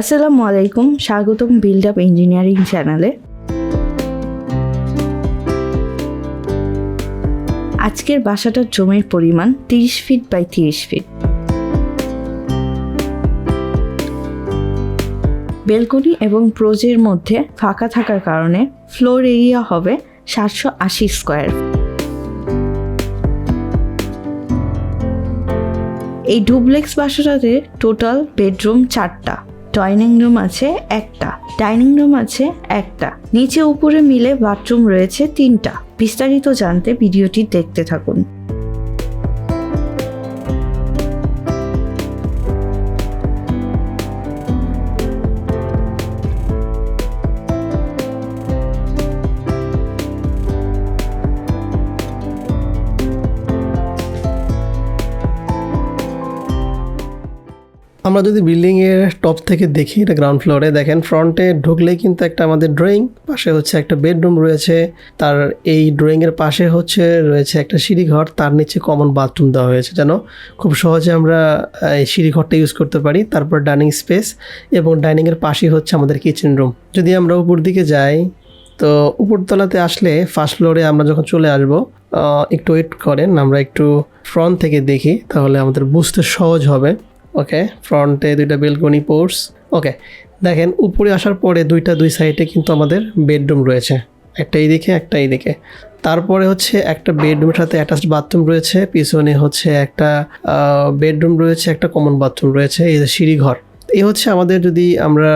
আসসালামু আলাইকুম, স্বাগতম বিল্ড আপ ইঞ্জিনিয়ারিং চ্যানেলে আজকের বাসাটার জমির পরিমাণ তিরিশ ফিট বাই তিরিশ ফিট বেলকনি এবং প্রোজের মধ্যে ফাঁকা থাকার কারণে ফ্লোর এরিয়া হবে সাতশো আশি স্কোয়ার এই ডুপ্লেক্স বাসাটাতে টোটাল বেডরুম চারটা। ডাইনিং রুম আছে একটা। ডাইনিং রুম আছে একটা। নিচে উপরে মিলে বাথরুম রয়েছে তিনটা। বিস্তারিত জানতে ভিডিওটি দেখতে থাকুন। আমরা যদি বিল্ডিং এর টপ থেকে দেখি, এটা গ্রাউন্ড ফ্লোরে দেখেন ফ্রন্টে ঢুকলেই কিন্তু একটা আমাদের ড্রয়িং পাশে হচ্ছে একটা বেডরুম রয়েছে, তার এই ড্রয়িং এর পাশে হচ্ছে রয়েছে একটা সিঁড়িঘর, তার নিচে কমন বাথরুম দেওয়া হয়েছে যেন খুব সহজে আমরা, এই সিঁড়িঘরটা ইউজ করতে পারি, তারপর ডাইনিং স্পেস এবং ডাইনিং এর পাশেই হচ্ছে আমাদের কিচেন রুম যদি আমরা উপর দিকে যাই, তো উপরতলাতে আসলে ফার্স্ট ফ্লোরে আমরা যখন চলে আসব একটু ওয়েট করেন, আমরা একটু ফ্রন্ট থেকে দেখি, তাহলে আমাদের বুঝতে সহজ হবে। ওকে ফ্রন্টে দুইটা বেলকনি পোর্টস ওকে দেখেন, উপরে আসার পরে দুইটা দুই সাইডে কিন্তু আমাদের বেডরুম রয়েছে। একটা এইদিকে একটা এইদিকে। তারপরে হচ্ছে একটা বেডরুমের সাথে অ্যাটাচড বাথরুম রয়েছে, পিছনে হচ্ছে একটা বেডরুম রয়েছে, একটা কমন বাথরুম রয়েছে, এই যে সিঁড়িঘর। এই হচ্ছে আমাদের যদি আমরা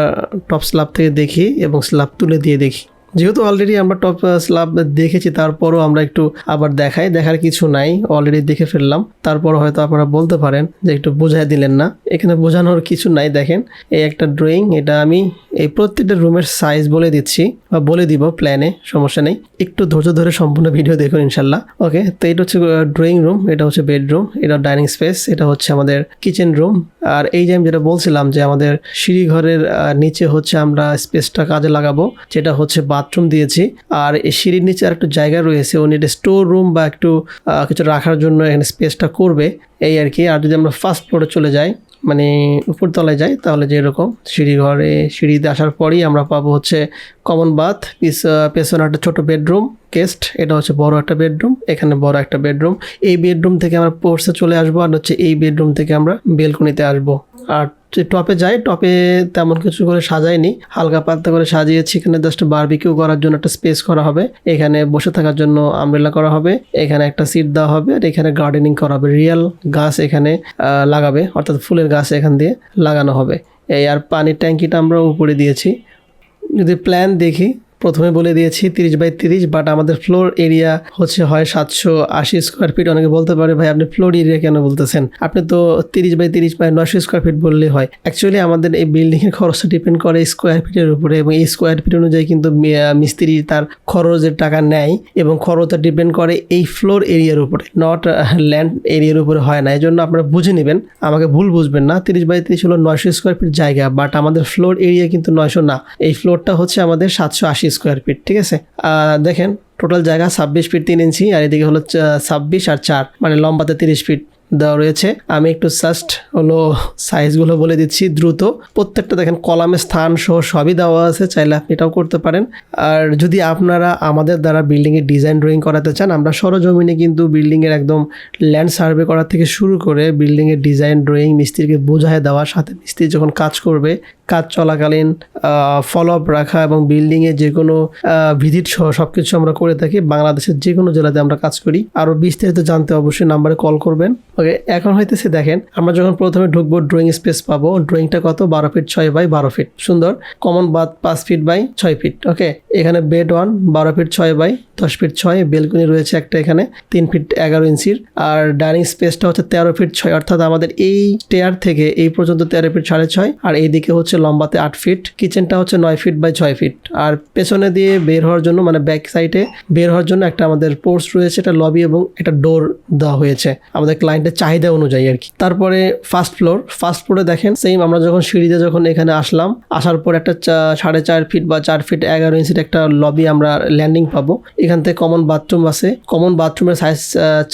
টপ স্ল্যাব থেকে দেখি এবং স্ল্যাব তুলে দিয়ে দেখি। যেহেতু অলরেডি আমরা টপ স্ল্যাব দেখেছি, তারপরও আমরা একটু আবার দেখাই। দেখার কিছু নাই অলরেডি দেখে ফেললাম। তারপর হয়তো আপনারা বলতে পারেন যে একটু বোঝাই দিলেন না। এখানে বোঝানোর কিছু নাই, দেখেন। এই একটা ড্রয়িং এটা আমি এই প্রত্যেকটা রুমের সাইজ বলে দিচ্ছি, বা বলে দিব প্ল্যানে সমস্যা নেই। একটু ধৈর্য ধরে সম্পূর্ণ ভিডিও দেখুন, ইনশাল্লাহ। ওকে তো এটা হচ্ছে ড্রয়িং রুম এটা হচ্ছে বেডরুম এটা ডাইনিং স্পেস এটা হচ্ছে আমাদের কিচেন রুম আর এই যে আমি যেটা বলছিলাম যে আমাদের সিঁড়িঘরের নিচে হচ্ছে আমরা স্পেসটা কাজে লাগাবো, যেটা হচ্ছে বাথরুম দিয়েছি। আর এই সিঁড়ির নিচে আর একটু জায়গা রয়েছে। উনি এটা স্টোর রুম বা একটু কিছু রাখার জন্য এখানে স্পেসটা করবে। এই আর কি। আর যদি আমরা ফার্স্ট ফ্লোরে চলে যাই মানে উপরতলায় যাই, তাহলে যেরকম সিঁড়ি ঘরে, সিঁড়িতে আসার পরই আমরা পাবো হচ্ছে কমন বাথ পিস পেছনে একটা ছোটো বেডরুম গেস্ট এটা হচ্ছে বড় একটা বেডরুম এখানে বড় একটা বেডরুম এই বেডরুম থেকে আমরা পোর্সে চলে আসব আর হচ্ছে এই বেডরুম থেকে আমরা বেলকনিতে আসব। আর টপে যাই টপে তেমন কিছু করে সাজাইনি, হালকা পাতলা করে সাজিয়েছি। এখানে জাস্ট বারবিকিউ করার জন্য একটা স্পেস করা হবে। এখানে বসে থাকার জন্য আমব্রেলা করা হবে। এখানে একটা সিট দেওয়া হবে আর এখানে গার্ডেনিং করা হবে। রিয়েল গাছ এখানে লাগাবে, অর্থাৎ ফুলের গাছ এখান দিয়ে লাগানো হবে। এই আর পানির ট্যাঙ্কিটা আমরা উপরে দিয়েছি। যদি প্ল্যান দেখি প্রথমে বলে দিয়েছি তিরিশ বাই তিরিশ বাট আমাদের ফ্লোর এরিয়া হচ্ছে হয় সাতশো আশি স্কোয়ার ফিট অনেকে বলতে পারে, ভাই, আপনি ফ্লোর এরিয়া কেন বলতেছেন? আপনি তো তিরিশ বাই তিরিশ বাই নশো স্কোয়ার ফিট বললেই হয়। অ্যাকচুয়ালি আমাদের এই বিল্ডিংয়ের খরচটা ডিপেন্ড করে স্কোয়ার ফিটের উপরে এবং এই স্কোয়ার ফিট অনুযায়ী কিন্তু মিস্ত্রি তার খরচের টাকা নেয় এবং খরচটা ডিপেন্ড করে এই ফ্লোর এরিয়ার উপরে নট ল্যান্ড এরিয়ার উপরে হয় না। এই জন্য আপনারা বুঝে নেবেন, আমাকে ভুল বুঝবেন না। তিরিশ বাই তিরিশ হলো নয়শো স্কোয়ার ফিট জায়গা বাট আমাদের ফ্লোর এরিয়া কিন্তু নয়শো না। এই ফ্লোরটা হচ্ছে আমাদের সাতশো আশি স্কোয়ার ফিট ঠিক আছে? দেখেন টোটাল জায়গা ছাব্বিশ ফিট তিন ইঞ্চি, আর এদিকে হলো ছাব্বিশ আর চার মানে লম্বাতে তিরিশ ফিট দেওয়া রয়েছে। আমি একটু জাস্ট হলো সাইজগুলো বলে দিচ্ছি দ্রুত। প্রত্যেকটা দেখেন কলামের স্থান সহ সবই দেওয়া আছে, চাইলে আপনি এটাও করতে পারেন। আর যদি আপনারা আমাদের দ্বারা বিল্ডিংয়ের ডিজাইন ড্রয়িং করাতে চান, আমরা সরজমিনে কিন্তু বিল্ডিংয়ের একদম ল্যান্ড সার্ভে করা থেকে শুরু করে বিল্ডিংয়ের ডিজাইন ড্রয়িং মিস্ত্রিকে বোঝায় দেওয়ার, সাথে মিস্ত্রি যখন কাজ করবে কাজ চলাকালীন ফলো আপ রাখা এবং বিল্ডিংয়ে যে কোনো ভিজিট সহ সব কিছু আমরা করে থাকি। বাংলাদেশের যে কোনো জেলাতে আমরা কাজ করি। আরও বিস্তারিত জানতে অবশ্যই নাম্বারে কল করবেন। ওকে এখন হইতেছে দেখেন, আমরা যখন প্রথমে ঢুকবো ড্রয়িং স্পেস পাবো ড্রয়িংটা কত? বারো ফিট ছয় বাই বারো ফিট সুন্দর? কমন বাথ পাঁচ ফিট বাই ছয় ফিট ওকে এখানে বেড ওয়ান বারো ফিট ছয় বাই দশ ফিট ছয়। বেলকনি রয়েছে একটা এখানে, তিন ফিট এগারো ইঞ্চির। আর ডাইনিং স্পেসটা হচ্ছে তেরো ফিট ছয়, অর্থাৎ আমাদের এই টেয়ার থেকে এই পর্যন্ত তেরো ফিট সাড়ে ছয়। আর এইদিকে হচ্ছে লম্বাতে আট ফিট কিচেনটা হচ্ছে নয় ফিট বাই ছয় ফিট আর পেছনে দিয়ে বের হওয়ার জন্য মানে ব্যাক সাইডে বের হওয়ার জন্য একটা আমাদের পোর্টস রয়েছে একটা লবি এবং একটা ডোর দেওয়া হয়েছে, আমাদের ক্লায়েন্টের চাহিদা অনুযায়ী আর কি। তারপরে ফার্স্ট ফ্লোর ফার্স্ট ফ্লোরে দেখেন সেম আমরা যখন সিঁড়িতে যখন এখানে আসলাম, আসার পর একটা সাড়ে চার ফিট বা চার ফিট এগারো ইঞ্চির একটা লবি আমরা ল্যান্ডিং পাবো। এখান থেকে কমন বাথরুম আছে। কমন বাথরুমের সাইজ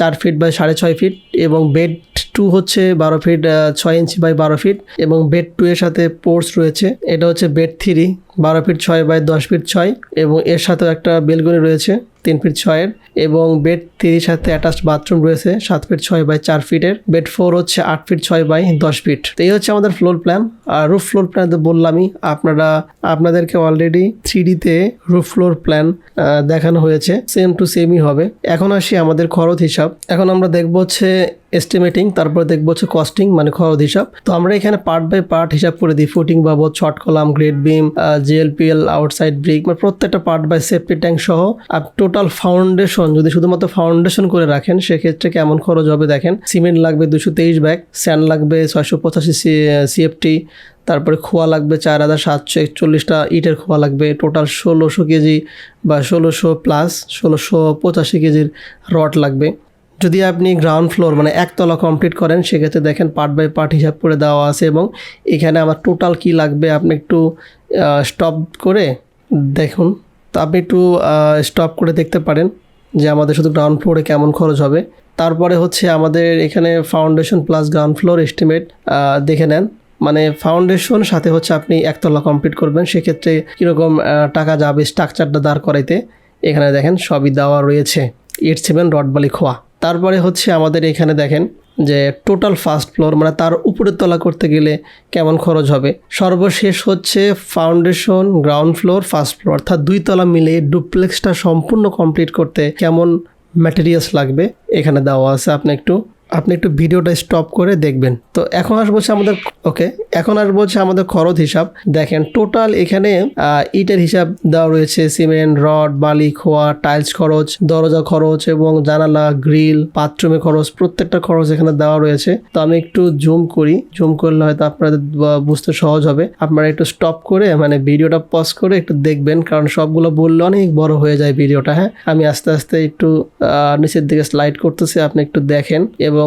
চার ফিট বাই সাড়ে ছয় ফিট এবং বেড টু হচ্ছে বারো ফিট ছয় ইঞ্চি বাই বারো ফিট এবং বেড টু এর সাথে পোর্টস রয়েছে। এটা হচ্ছে বেড থ্রি বারো ফিট ছয় বাই দশ ফিট ছয় এবং এর সাথেও একটা বেলকনি রয়েছে তিন ফিট ছয়ের এবং বেড থ্রির সাথে অ্যাটাচড বাথরুম রয়েছে সাত ফিট ছয় বাই চার ফিটের। বেড ফোর হচ্ছে আট ফিট ছয় বাই দশ ফিট। তো এই হচ্ছে আমাদের ফ্লোর প্ল্যান আর রুফ ফ্লোর প্ল্যান তো বললামই, আপনারা, আপনাদেরকে অলরেডি থ্রি ডিতে রুফ ফ্লোর প্ল্যান দেখানো হয়েছে। সেম টু সেমই হবে। এখন আসি আমাদের খরচ হিসাব। এখন আমরা দেখব হচ্ছে এস্টিমেটিং তারপরে দেখব হচ্ছে কস্টিং মানে খরচ হিসাব। তো আমরা এখানে পার্ট বাই পার্ট হিসাব করে দিই ফুটিং বাবদ short column grade beam GLPL, outside brick মানে প্রত্যেকটা পার্ট বাই সেফটি ট্যাঙ্ক সহ, আর টোটাল ফাউন্ডেশন, যদি শুধুমাত্র ফাউন্ডেশন করে রাখেন, সেক্ষেত্রে কেমন খরচ হবে দেখেন? সিমেন্ট লাগবে দুশো তেইশ ব্যাগ, স্যান্ড লাগবে ছয়শো পঁচাশি সিএফটি, তারপরে খোয়া লাগবে চার হাজার সাতশো একচল্লিশটা, ইটের খোয়া লাগবে, টোটাল ষোলোশো কেজি বা ষোলোশো প্লাস ষোলোশো পঁচাশি কেজির রড লাগবে। যদি আপনি গ্রাউন্ড ফ্লোর মানে একতলা কমপ্লিট করেন, সেক্ষেত্রে দেখেন পার্ট বাই পার্ট হিসাব করে দেওয়া আছে এবং এখানে আমার টোটাল কি লাগবে আপনি একটু স্টপ করে দেখুন। তো আপনি একটু স্টপ করে দেখতে পারেন যে আমাদের শুধু গ্রাউন্ড ফ্লোরে কেমন খরচ হবে। তারপরে হচ্ছে আমাদের এখানে foundation plus ground floor estimate দেখে নেন। মানে ফাউন্ডেশন সাথে হচ্ছে আপনি একতলা কমপ্লিট করবেন, সেক্ষেত্রে কীরকম টাকা যাবে স্ট্রাকচারটা দাঁড় করাইতে, এখানে দেখেন সবই দেওয়া রয়েছে। ইট সেভেন রড বালি খোয়া তারপরে হচ্ছে আমাদের এখানে দেখেন যে টোটাল ফার্স্ট ফ্লোর মানে তার উপরের তলা করতে গেলে কেমন খরচ হবে? সর্বশেষ হচ্ছে foundation ground floor first floor অর্থাৎ দুই তলা মিলে ডুপ্লেক্সটা সম্পূর্ণ কমপ্লিট করতে কেমন ম্যাটেরিয়ালস লাগবে? এখানে দেওয়া আছে, আপনি একটু আপনি একটু ভিডিওটা স্টপ করে দেখবেন। তো এখন আসব হচ্ছে আমাদের ওকে এখন আসব হচ্ছে আমাদের খরচ হিসাব। দেখেন টোটাল এখানে ইটের হিসাব দেওয়া রয়েছে সিমেন্ট রড বালি, খোয়া টাইলস খরচ, দরজা খরচ এবং জানালা গ্রিল বাথরুমে খরচ, প্রত্যেকটা খরচ এখানে দেওয়া রয়েছে। তো আমি একটু জুম করি। জুম করলে হয়তো আপনাদের বুঝতে সহজ হবে। আপনারা একটু স্টপ করে মানে ভিডিওটা পজ করে একটু দেখবেন, কারণ সবগুলো বললে অনেক বড় হয়ে যায় ভিডিওটা হ্যাঁ? আমি আস্তে আস্তে একটু নিচের দিকে স্লাইড করতেছি, আপনি একটু দেখেন। এবং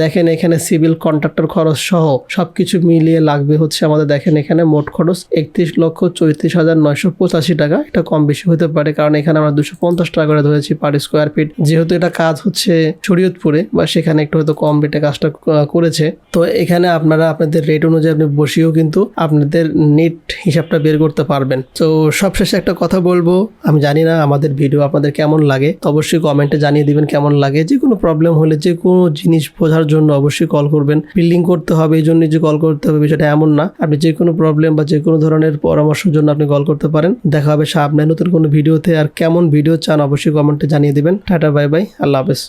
দেখেন এখানে সিভিল কন্ট্রাক্টর খরচ সহ সবকিছু মিলিয়ে লাগবে হচ্ছে আমাদের দেখেন এখানে মোট খরচ একত্রিশ লক্ষ চৌত্রিশ হাজার নয়শো পঁচাশি টাকা। এটা কম বেশি হতে পারে কারণ এখানে আমরা দুশো পঞ্চাশ টাকা করে ধরেছি পার স্কোয়ার ফিট যেহেতু এটা কাজ হচ্ছে শরীয়তপুরে বা সেখানে একটু হয়তো কম রেটে কাজটা করেছে। তো এখানে আপনারা আপনাদের রেট অনুযায়ী আপনি বসিয়েও কিন্তু আপনাদের নেট হিসাবটা বের করতে পারবেন। তো সবশেষে একটা কথা বলব, আমি জানি না আমাদের ভিডিও আপনাদের কেমন লাগে অবশ্যই কমেন্টে জানিয়ে দিবেন কেমন লাগে। যে কোনো প্রবলেম হলে যে কোনো জিনিস বোঝার জন্য অবশ্যই কল করবেন। বিল্ডিং করতে হবে, এই জন্য যে কল করতে হবে বিষয়টা এমন না। আপনি যে কোনো প্রবলেম বা যে কোনো ধরনের পরামর্শের জন্য আপনি কল করতে পারেন। দেখা হবে সামনে নতুন কোনো ভিডিওতে আর কেমন ভিডিও চান অবশ্যই কমেন্টে জানিয়ে দেবেন। টাটা বাই বাই আল্লাহ হাফেজ।